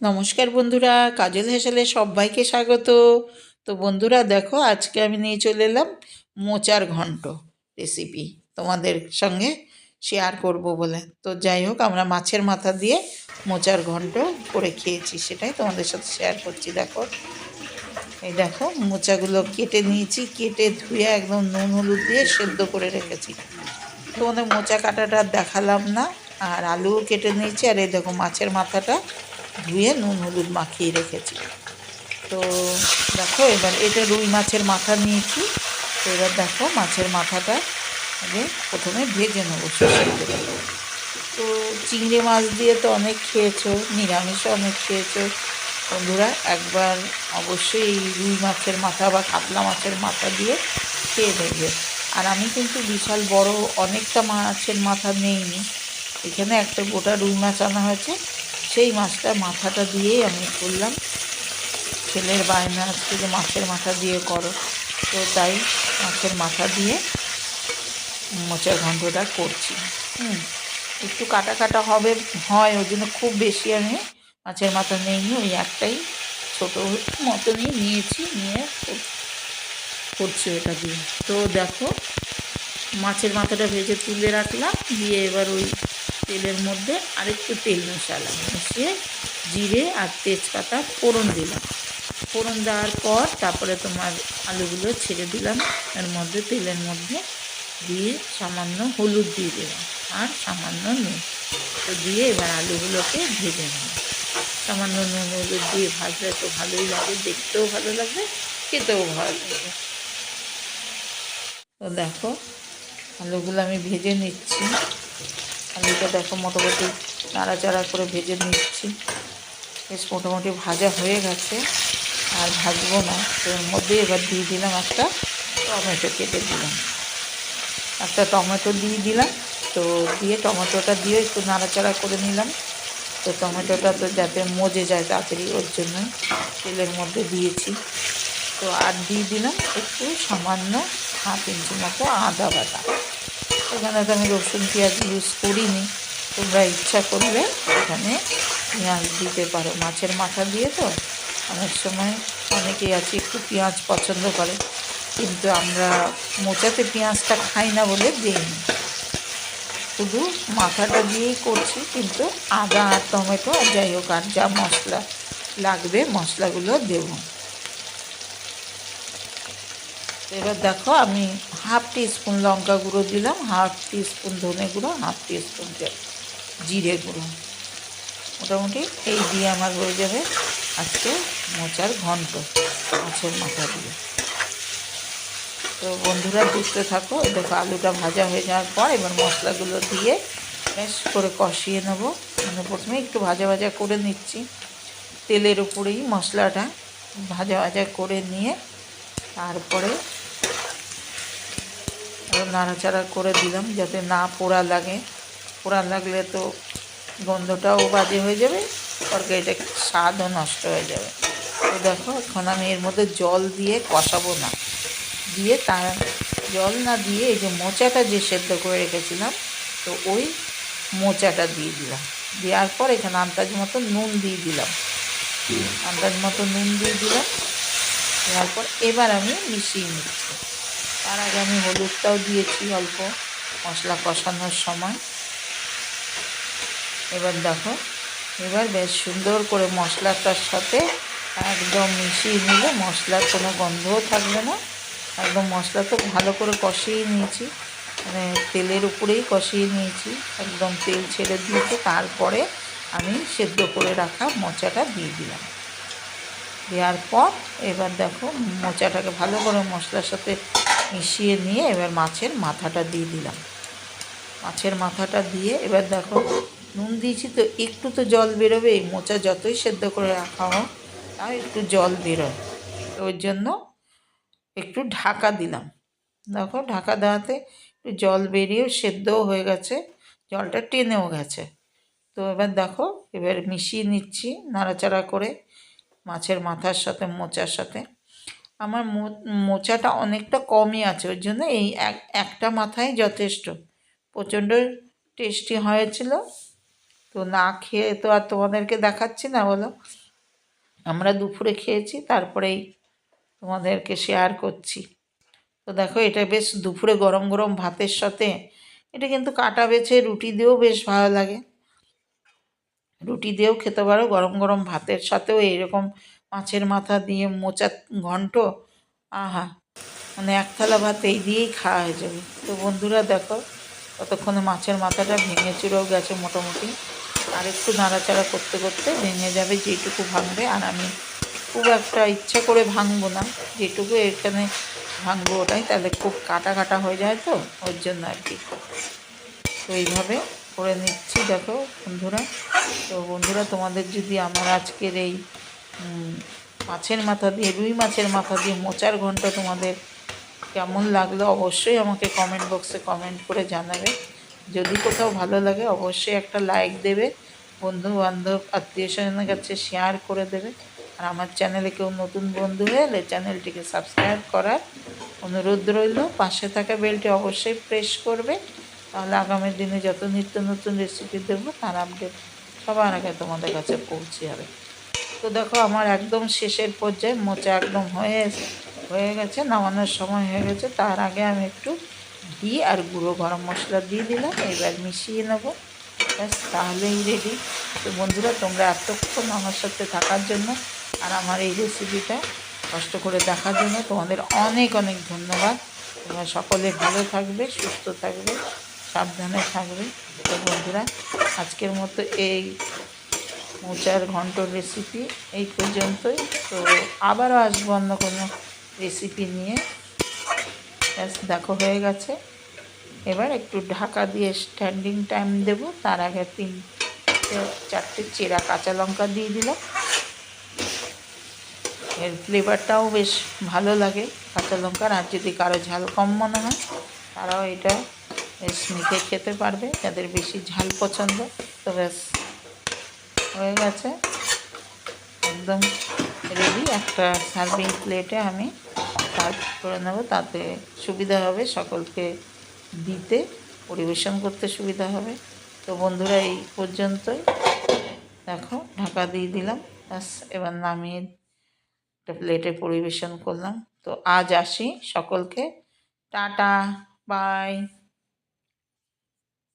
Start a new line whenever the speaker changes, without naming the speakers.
নমস্কার বন্ধুরা, কাজল হেসেলে সবাইকে স্বাগত। তো বন্ধুরা, দেখো, আজকে আমি নিয়ে চলে এলাম মোচার ঘন্ট রেসিপি তোমাদের সঙ্গে শেয়ার করব বলে। তো যাই হোক, আমরা মাছের মাথা দিয়ে মোচার ঘন্ট করে খেয়েছি, সেটাই তোমাদের সাথে শেয়ার করছি, দেখো। এই দেখো, মোচাগুলো কেটে নিয়েছি, কেটে ধুয়ে একদম নুন হলুদ দিয়ে সেদ্ধ করে রেখেছি। তোমাদের মোচা কাটাটা দেখালাম না, আর আলুও কেটে নিয়েছি, আর এই দেখো, মাছের মাথাটা ধুয়ে নুন, হলুদ মাখিয়ে রেখেছি। তো দেখো, এবার এটা রুই মাছের মাথা নিয়েছি। তো এবার দেখো, মাছের মাথাটা আগে প্রথমে ভেজে নেব। তো চিংড়ি মাছ দিয়ে তো অনেক খেয়েছো, নিরামিষও অনেক খেয়েছো। বন্ধুরা, একবার অবশ্যই রুই মাছের মাথা বা কাতলা মাছের মাথা দিয়ে খেয়ে দেখবে। আর আমি কিন্তু বিশাল বড় অনেকটা মাছের মাথা নেইনি। এখানে একটা গোটা রুই মাছ আনা হয়েছে। সেই মাছটা মাথাটা দিয়েই আমি করলাম। ছেলের বায়না আজকে যে মাছের মাথা দিয়ে করো। তো তাই মাছের মাথা দিয়ে মোচার ঘন্টটা করছি। হুম, একটু কাটা কাটা হবে, হয় ওই জন্য খুব বেশি আমি মাছের মাথা নিইনি। ওই একটাই ছোটো মতনই নিয়েছি, নিয়ে করছি ওটা দিয়ে। তো দেখো, মাছের মাথাটা ভেজে তুলে রাখলাম, দিয়ে এবার ওই তেলের মধ্যে আরেকটু তেল মেশালাম। মিশিয়ে জিরে আর তেজপাতা ফোড়ন দিলাম। ফোড়ন দেওয়ার পর তারপরে তোমার আলুগুলো ছেড়ে দিলাম। এর মধ্যে তেলের মধ্যে দিয়ে সামান্য হলুদ দিয়ে দিলাম আর সামান্য নুন। তো দিয়ে এবার আলুগুলোকে ভেজে নিলাম সামান্য নুন হলুদ দিয়ে ভাজলে তো ভালোই লাগে, দেখতেও ভালো লাগবে, খেতেও ভালো লাগবে। তো দেখো, আলুগুলো আমি ভেজে নিচ্ছি। আলুটা দেখো মোটামুটি নাড়াচাড়া করে ভেজে নিচ্ছি। বেশ মোটামুটি ভাজা হয়ে গেছে। আর ভাজবো না এর মধ্যে এবার দিয়ে দিলাম একটা টমেটো কেটে দিলাম। একটা টমেটো দিয়ে দিলাম, তো দিয়ে টমেটোটা দিয়ে একটু নাড়াচাড়া করে নিলাম। তো টমেটোটা তো যাতে মজে যায় তাড়াতাড়ি, ওর জন্য তেলের মধ্যে দিয়েছি। তো আর দিয়ে দিলাম একটু সামান্য হাফ ইঞ্চি মতো আদা বাটা। এখানে তো আমি রসুন, পেঁয়াজ ইউজ করিনি। তোমরা ইচ্ছা করলে এখানে পেঁয়াজ দিতে পারো। মাছের মাথা দিয়ে তো অনেক সময় অনেকেই আছে একটু পেঁয়াজ পছন্দ করে, কিন্তু আমরা মোচাতে পেঁয়াজটা খাই না বলে দিইনি। শুধু মাথাটা দিয়েই করছি, কিন্তু আদা আর টমেটো আর যাই হোক, আর যা মশলা লাগবে মশলাগুলো দেবো। এবার দেখো আমি হাফ টি স্পুন লঙ্কা গুঁড়ো দিলাম, হাফ টি স্পুন ধনে গুঁড়ো, হাফ টি স্পুন জিরে গুঁড়ো। মোটামুটি এই দিয়ে আমার হয়ে যাবে আজকে মোচার ঘন্ট মাছের মাথা দিয়ে। তো বন্ধুরা দেখতে থাকো, দেখো আলুটা ভাজা হয়ে যাওয়ার পর এবার মশলাগুলো দিয়ে বেশ করে কষিয়ে নেব। মানে প্রথমে একটু ভাজা ভাজা করে নিচ্ছি। তেলের উপরেই মশলাটা ভাজা ভাজা করে নিয়ে তারপরে নাড়াচাড়া করে দিলাম যাতে না পোড়া লাগে। পোড়া লাগলে তো গন্ধটাও বাজে হয়ে যাবে, তরকারিটা স্বাদও নষ্ট হয়ে যাবে। তো দেখো, এখন আমি এর মধ্যে জল দিয়ে কষাবো না। দিয়ে তার জল না দিয়ে এই যে মোচাটা যে সেদ্ধ করে রেখেছিলাম, তো ওই মোচাটা দিয়ে দিলাম। দেওয়ার পর এখানে আন্দাজ মতো নুন দিয়ে দিলাম। আন্দাজ মতো নুন দিয়ে দিলাম। দেওয়ার পর এবার আমি মিশিয়ে নিচ্ছি। তার আগে আমি হলুদটাও দিয়েছি অল্প মশলা কষানোর সময়। এবার দেখো, এবার বেশ সুন্দর করে মশলাটার সাথে একদম মিশিয়ে নিলে মশলার কোনো গন্ধও থাকবে না। একদম মশলা তো ভালো করে কষিয়ে নিয়েছি মানে তেলের উপরেই কষিয়ে নিয়েছি। একদম তেল ছেড়ে দিয়েছে, তারপরে আমি সেদ্ধ করে রাখা মোচাটা দিয়ে দিলাম। দেওয়ার পর এবার দেখো মোচাটাকে ভালো করে মশলার সাথে মিশিয়ে নিয়ে এবার মাছের মাথাটা দিয়ে দিলাম। মাছের মাথাটা দিয়ে এবার দেখো, নুন দিয়েছি তো, একটু তো জল বেরোবে, এই মোচা যতই সেদ্ধ করে রাখা হোক, তাও একটু জল বেরোয়। তো ওই জন্য একটু ঢাকা দিলাম। দেখো, ঢাকা দেওয়াতে একটু জল বেরিয়েও সেদ্ধও হয়ে গেছে, জলটা টেনেও গেছে। তো এবার দেখো, এবার মিশিয়ে নিচ্ছি নাড়াচাড়া করে মাছের মাথার সাথে, মোচার সাথে। আমার মোচাটা অনেকটা কমই আছে ওই জন্য এই এক, একটা মাথায় যথেষ্ট। প্রচণ্ড টেস্টি হয়েছিল। তো না খেয়ে তো আর তোমাদেরকে দেখাচ্ছি না বলো। আমরা দুপুরে খেয়েছি, তারপরেই তোমাদেরকে শেয়ার করছি। তো দেখো, এটা বেশ দুপুরে গরম গরম ভাতের সাথে, এটা কিন্তু কাটা বেছে রুটি দিয়েও বেশ ভালো লাগে। রুটি দিয়েও খেতে পারো, গরম গরম ভাতের সাথেও এইরকম মাছের মাথা দিয়ে মোচা ঘন্ট, আহা মানে এক থালা ভাত এই দিয়েই খাওয়া হয়ে যাবে। তো বন্ধুরা দেখো, ততক্ষণে মাছের মাথাটা ভেঙে চুরেও গেছে মোটামুটি। আর একটু নাড়াচাড়া করতে করতে ভেঙে যাবে যেটুকু ভাঙবে। আর আমি খুব একটা ইচ্ছা করে ভাঙবো না, যেটুকু এখানে ভাঙবো ওটাই। তাহলে খুব কাটা কাটা হয়ে যায় তো, ওর জন্য আর কি। তো এইভাবে করে নিচ্ছি, দেখো বন্ধুরা। তো বন্ধুরা, তোমাদের যদি আমার আজকের এই মাছের মাথা দিয়ে, রুই মাছের মাথা দিয়ে মোচার ঘন্ট তোমাদের কেমন লাগল অবশ্যই আমাকে কমেন্ট বক্সে কমেন্ট করে জানাবে। যদি কোথাও ভালো লাগে অবশ্যই একটা লাইক দেবে বন্ধু বান্ধব আত্মীয় স্বজনের কাছে শেয়ার করে দেবে। আর আমার চ্যানেলে কেউ নতুন বন্ধু হয়ে এলে চ্যানেলটিকে সাবস্ক্রাইব করার অনুরোধ রইল। পাশে থাকা বেলটি অবশ্যই প্রেস করবে। তাহলে আগামী দিনে যত নিত্য নতুন রেসিপি দেবো, তার আপডেট সবার আগে তোমাদের কাছে পৌঁছে যাবে। তো দেখো আমার একদম শেষের পর্যায়ে মোচা একদম হয়ে হয়ে গেছে, নামানোর সময় হয়ে গেছে। তার আগে আমি একটু ঘি আর গুঁড়ো গরম মশলা দিয়ে দিলাম, এবার মিশিয়ে নেব। ব্যাস, তাহলেই রেডি তো বন্ধুরা, তোমরা এতক্ষণ আমার সাথে থাকার জন্য আর আমার এই রেসিপিটা কষ্ট করে দেখার জন্য তোমাদের অনেক অনেক ধন্যবাদ। তোমরা সকলে ভালো থাকবে, সুস্থ থাকবে, সাবধানে থাকবে। তো বন্ধুরা, আজকের মতো এই মোচার ঘন্ট রেসিপি এই পর্যন্তই। তো আবারও আসব অন্য কোনো রেসিপি নিয়ে। ব্যাস, দেখো হয়ে গেছে। এবার একটু ঢাকা দিয়ে স্ট্যান্ডিং টাইম দেব। তার আগে তিন চারটে চেরা কাঁচা লঙ্কা দিয়ে দিলাম। এর ফ্লেভারটাও বেশ ভালো লাগে কাঁচা লঙ্কার। আর যদি কারও ঝাল কম মনে হয়, তারাও এটা বেশ মিঠে খেতে পারবে। যাদের বেশি ঝাল পছন্দ, তো ব্যাস। হয়ে গেছে। একদম রেডি একটা সার্ভিং প্লেটে আমি সার্ভ করে নেব, তাতে সুবিধা হবে সকলকে দিতে, পরিবেশন করতে সুবিধা হবে। তো বন্ধুরা, এই পর্যন্তই। দেখো, ঢাকা দিয়ে দিলাম। ব্যাস, এবার নামিয়ে একটা প্লেটে পরিবেশন করলাম। তো আজ আসি সকলকে। Tata, bye.